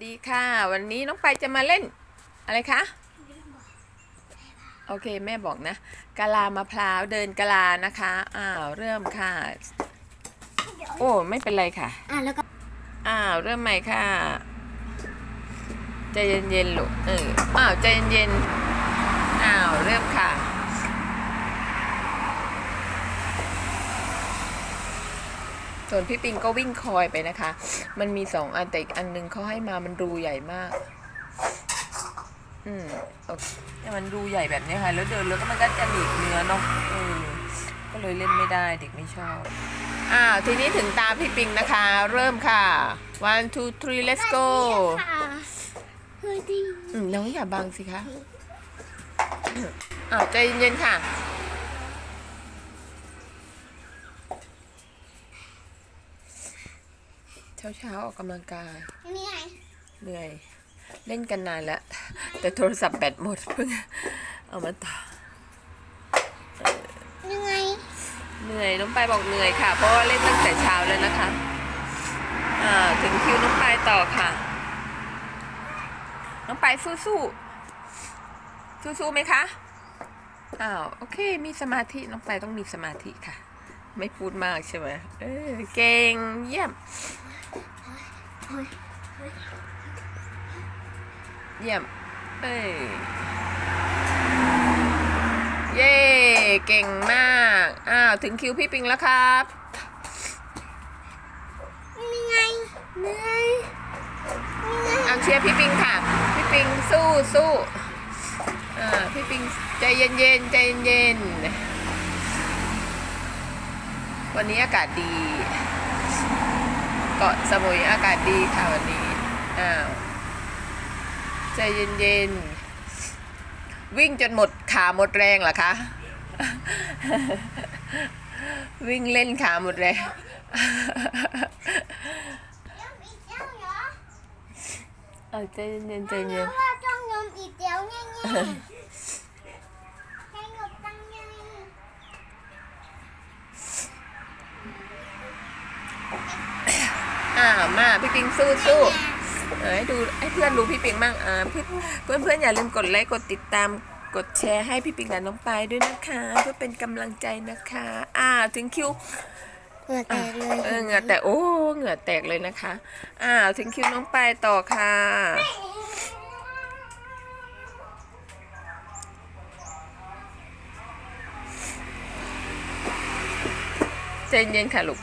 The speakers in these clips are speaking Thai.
ดีค่ะ วันนี้น้องไปจะมาเล่น อะไรคะ โอเค แม่บอกนะกะลามะพร้าวเดินกะลานะคะ อ้าวเริ่มค่ะ โอ้ไม่เป็นไรค่ะ อะแล้วก็อ้าวเริ่มใหม่ค่ะใจเย็นๆลูกเอออ้าวใจเย็นๆอ้าวเริ่มค่ะ ส่วนพี่ปิงก็วิ่งคอยไปนะคะ มันมีสองอันแต่อีกอันหนึงเขาให้มามันรูใหญ่มาก อืมโอเคเนี่ยมันรูใหญ่แบบนี้ค่ะ แล้วเดินแล้วก็มันก็จะหนีบเนื้อเนาะเออก็เลยเล่นไม่ได้เด็กไม่ชอบอ้าวทีนี้ถึงตาพี่ปิงนะคะ เริ่มค่ะ one two three let's go ค่ะเฮ้ยดีอืมน้องอย่าบังสิคะอ้าวใจเย็นๆค่ะ เช้าเช้าๆออกกำลังกายนี่ไงเหนื่อย เล่นกันนานแล้ว แต่โทรศัพท์แบตหมดเพิ่งเอามาต่อยังไงเหนื่อยน้องปายบอกเหนื่อยค่ะ เพราะว่าเล่นตั้งแต่เช้าแล้วนะคะอ่าถึงคิวน้องปายต่อค่ะ น้องปายสู้สู้สู้สู้ๆไหมคะอ้าวโอเค มีสมาธิน้องปายต้องมีสมาธิค่ะ ไม่พูดมากใช่ไหมเออเก่งเยี่ยม เยี่ยม เอ้ย เย้ เก่งมาก อ้าว ถึงคิวพี่ปิงแล้วครับนี่ไงเหนื่อยนี่ไงเอาเชียร์พี่ปิงค่ะ พี่ปิงสู้สู้อ่า พี่ปิงใจเย็นเย็นๆใจเย็นๆวันนี้อากาศดีเกาะสมุยอากาศดีค่ะวันนี้ อ้าวใจเย็นเย็นๆ วิ่งจนหมดขาหมดแรงเหรอคะ วิ่งเล่นขาหมดแรงยังอีกเจ้าเหรอเอาใจเย็นๆใจเย็น ว่าต้องยอมอีกเดียวไงไงให้หนูตั้งไง อ่ามาพี่ปิงสู้สู้เออให้ดูให้เพื่อนดูพี่ปิงบ้างอ่าเพื่อนเพื่อนเพื่อนอย่าลืมกดไลค์กดติดตามกดแชร์ให้พี่ปิงกับน้องปายด้วยนะคะ เพื่อเป็นกำลังใจนะคะ อ่าถึงคิวเหงื่อแตอะกเลยเออเหงื่อแตกโอ้เหงื่อแตกเลยนะคะ อ่าถึงคิวน้องปายต่อค่ะใจเย็นค่ะลูก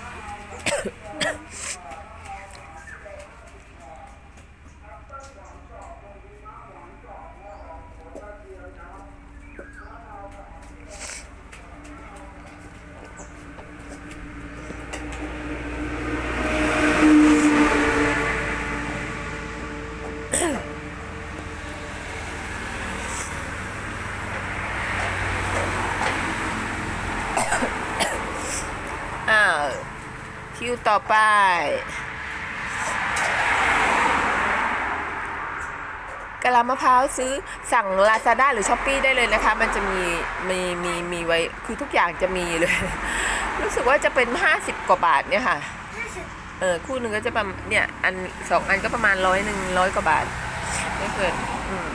อ้าว คิวต่อไป กะลามะพร้าวซื้อสั่ง Lazada หรือ s h อ p e e ได้เลยนะคะ มันจะมีมีมีมีไว้คือทุกอย่างจะมีเลย รู้สึกว่าจะเป็น 50 กว่าบาทเนี่ยค่ะเออคู่หนึ่งก็จะประมาณเนี่ยอันสองอันก็ประมาณร้อยหนึ่งร้อยกว่าบาทไม่เกินอืม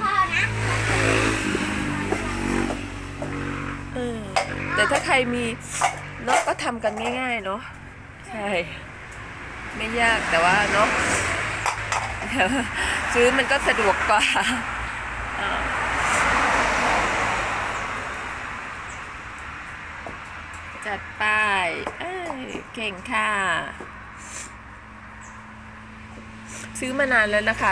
พอนะเออแต่ถ้าใครมี เนาะก็ทำกันง่าย ๆ เนาะใช่ ไม่ยากแต่ว่าเนาะซื้อมันก็สะดวกกว่าอ่าจัดไปเอ้ยเก่งค่ะ ซื้อมานานแล้วนะคะ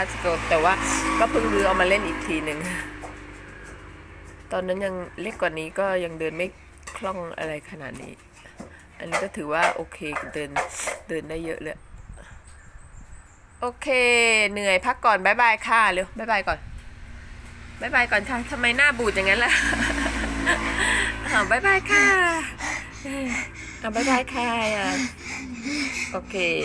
แต่ว่าก็เพิ่งรื้อเอามาเล่นอีกทีหนึ่งตอนนั้นยังเล็กกว่านี้ก็ยังเดินไม่คล่องอะไรขนาดนี้ อันนี้ก็ถือว่าโอเคเดินเดินได้เยอะเลยโอเค เหนื่อยพักก่อนบายบายค่ะเร็วบายบายก่อนบายบายก่อนค่ะทำไมหน้าบูดอย่างนั้นล่ะอ้าบายบายค่ะอ่าบายบายค่ะ โอเค